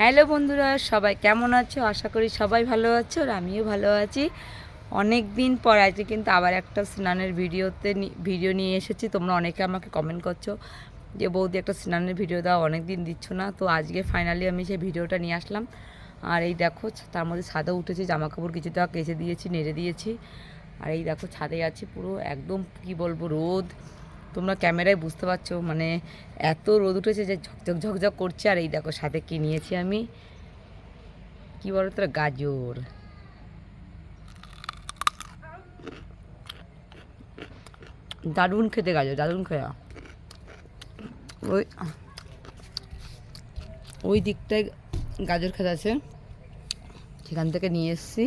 Hello বন্ধুরা, সবাই কেমন আছো? আশা করি সবাই ভালো আছো আর আমিও ভালো আছি। অনেক দিন পর আজকে কিন্তু আবার একটা স্নানের ভিডিওতে ভিডিও নিয়ে এসেছি। তোমরা অনেকে আমাকে কমেন্ট করছ যে, বৌদি, একটা স্নানের ভিডিও দাও অনেক দিন দিচ্ছ না। তো আজকে ফাইনালি আমি সেই ভিডিওটা নিয়ে আসলাম। আর এই দেখো, তার মধ্যে ছাদে উঠেছে জামা কাপড় কিছুটা কেচে দিয়েছি, নেড়ে দিয়েছি। আর এই দেখো, ছাদে আছি পুরো একদম, কি বলব, রোদ। তোমরা ক্যামেরায় বুঝতে পারছ মানে এত রোদ উঠেছে যে ঝকঝক ঝকঝক করছে। আর এই দেখো, সাথে কি নিয়েছি আমি? কি বলো তোরা গাজর। দারুণ খেতে গাজর, দারুণ খেয়া। ওই ওই দিকটায় গাজর খেতে আছে। সেখান থেকে নিয়ে এসেছি।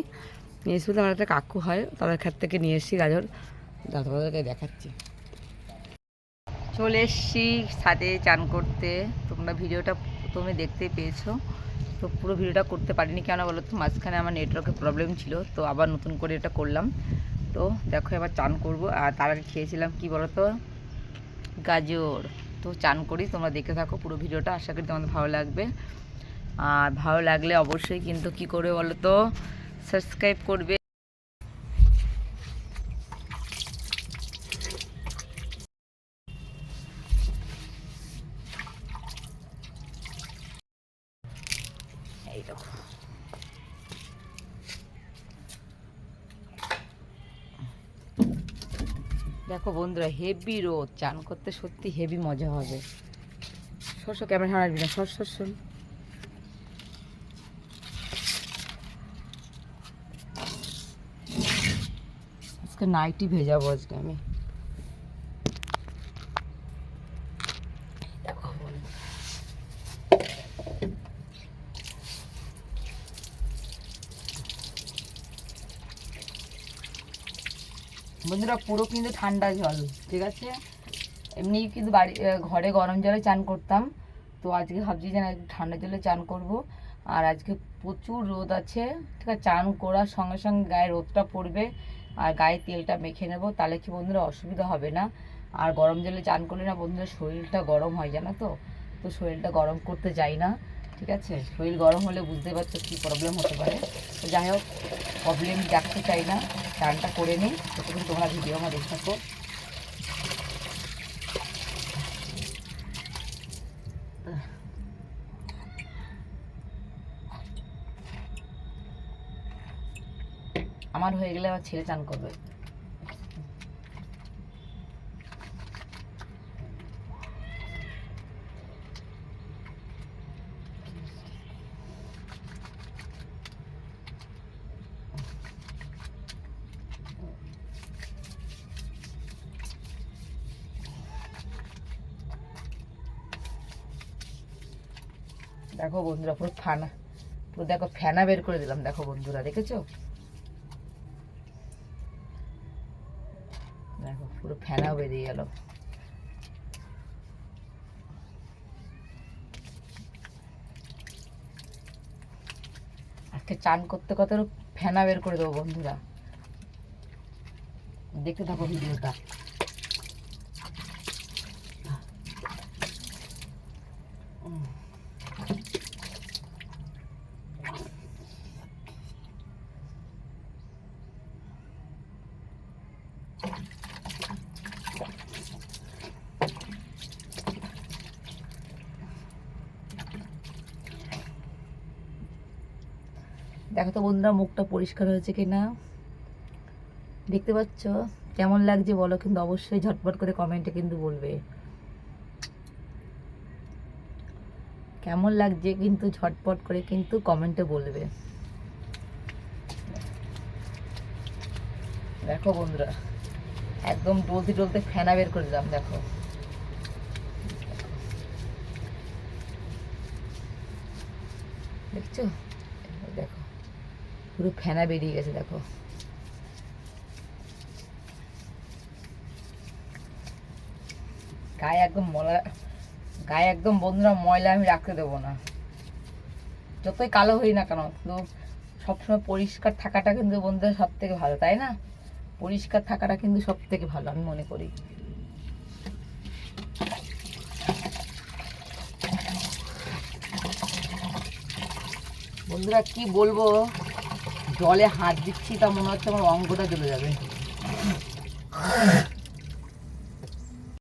নিয়ে এসে আমার একটা কাকু হয়, তাদের ক্ষেত থেকে নিয়ে এসেছি গাজর। দাদা দাদাকে দেখাচ্ছি। চলে এসছি ছাদে চান করতে। তোমরা ভিডিওটা প্রথমে দেখতে পেয়েছ। তো পুরো ভিডিওটা করতে পারিনি। কেন বলো তো, মাঝখানে আমার নেটওয়ার্কের প্রবলেম ছিল, তো আবার নতুন করে এটা করলাম। তো দেখো এবার চান করব। আর তার আগে খেয়েছিলাম কি বলো তো গাজর। তো চান করি, তোমরা দেখে থাকো পুরো ভিডিওটা। আশা করি তোমাদের ভালো লাগবে। আর ভালো লাগলে অবশ্যই কিন্তু কি করবে বলো তো? সাবস্ক্রাইব করবে। এই দেখো বন্ধুরা হেভি রোদ। চান করতে সত্যি হেভি মজা হবে। শস্য ক্যামেরা হারাবি না? সর সর সর আজকে নাইটি ভেজাবো আজকে আমি। বন্ধুরা পুরো কিন্তু ঠান্ডা জল, ঠিক আছে? এমনি কিন্তু বাড়ি ঘরে গরম জলে চান করতাম, তো আজকে ভাবছি যে ঠান্ডা জলে চান করব। আর আজকে প্রচুর রোদ আছে, ঠিক আছে? চান করার সঙ্গে সঙ্গে গায়ে রোদটা পড়বে, আর গায়ে তেলটা মেখে নেব, তাহলে কি বন্ধুরা অসুবিধা হবে না? আর গরম জলে চান করলে না বন্ধুরা শরীরটা গরম হয়, জানো তো? তো শরীরটা গরম করতে যাই না, ঠিক আছে? শরীর গরম হলে বুঝতে পারছ কী প্রবলেম হতে পারে। তো যাই হোক প্রবলেম দেখতে চাই না। চানটা করে নিই। ততক্ষণ তোমরা ভিডিও আমার দেখে থাকো। আমার হয়ে গেলে আমার ছেলে চান করবে। দেখো বন্ধুরা, পুরো ফানা, পুরো দেখো ফেনা বের করে দিলাম, দেখো বন্ধুরা, দেখেছ? দেখো, পুরো ফেনা বেরিয়ে গেল। আজকে চান করতে কত ফেনা বের করে দেবো বন্ধুরা। দেখতে থাকো ভিডিওটা। দেখো তো বন্ধুরা, মুখটা পরিষ্কার হয়েছে কি না দেখতে পাচ্ছ? কেমন লাগছে বলো, কিন্তু অবশ্যই ঝটপট করে কমেন্টে কিন্তু বলবে। কেমন লাগছে কিন্তু ঝটপট করে কিন্তু কমেন্টে বলবে। দেখো বন্ধুরা, একদম ডলতে ডলতে ফেনা বের করে দিলাম, দেখো। দেখছ? দেখো। পুরো ফেনা বেরিয়ে গেছে, দেখো। গায়ে একদম মলা গায়ে একদম বন্ধুরা ময়লা আমি রাখতে দেবো না। যতই কালো হই না কেন, কিন্তু সবসময় পরিষ্কার থাকাটা কিন্তু বন্ধুরা সব থেকে ভালো, তাই না? পরিষ্কার থাকাটা কিন্তু সব থেকে ভালো, আমি মনে করি। বন্ধুরা কি বলব? জলে হাত দিচ্ছি তা মনে হচ্ছে আমার অঙ্গটা চলে যাবে।